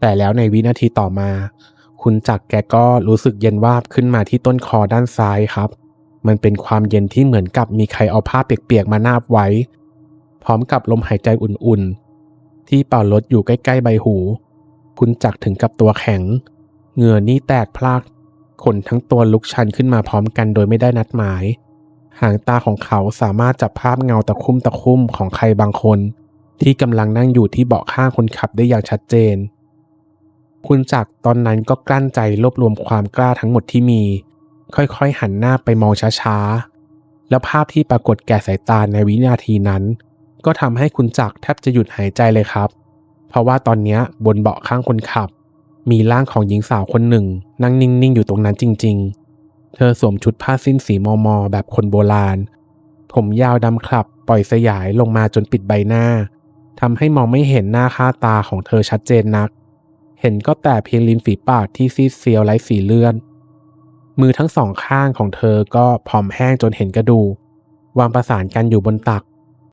แต่แล้วในวินาทีต่อมา คุณจักรแกก็รู้สึกเย็นวาบขึ้นมาที่ต้นคอด้านซ้ายครับ มันเป็นความเย็นที่เหมือนกับมีใครเอาผ้าเปียกๆมานาบไว้ พร้อมกับลมหายใจอุ่นๆ ที่เป่าลดอยู่ใกล้ๆใบหู คุณจักรถึงกับตัวแข็ง เหงื่อนี่แตกพลากขนทั้งตัวลุกชันขึ้นมาพร้อมกันโดยไม่ได้นัดหมาย หางตาของเขาสามารถจับภาพเงาตะคุ่มตะคุ่มของใครบางคน ที่กำลังนั่งอยู่ที่เบาะข้างคนขับได้อย่างชัดเจน คุณจักรตอนนั้นก็กลั้นใจรวบรวมความกล้าทั้งหมดที่มี ค่อยๆหันหน้าไปมองช้าๆ แล้วภาพที่ปรากฏแก่สายตาในวินาทีนั้น ก็ทำให้คุณจักรแทบจะหยุดหายใจเลยครับ เพราะว่าตอนนี้บนเบาะข้างคนขับ มีร่างของหญิงสาวคนหนึ่ง นั่งนิ่งๆอยู่ตรงนั้นจริง ๆ เธอสวมชุดผ้าสิ้นสีมอมอแบบคนโบราณ ผมยาวดำคลับ ปล่อยสยายลงมาจนปิดใบหน้าทำให้มองไม่เห็นหน้าค่าตาของเธอชัดเจนนัก เห็นก็แต่เพียงริมฝีปากที่ซีดเซียวไร้สีเลือดมือทั้งสองข้างของเธอก็ผอมแห้งจนเห็นกระดูกวางประสานกันอยู่บนตัก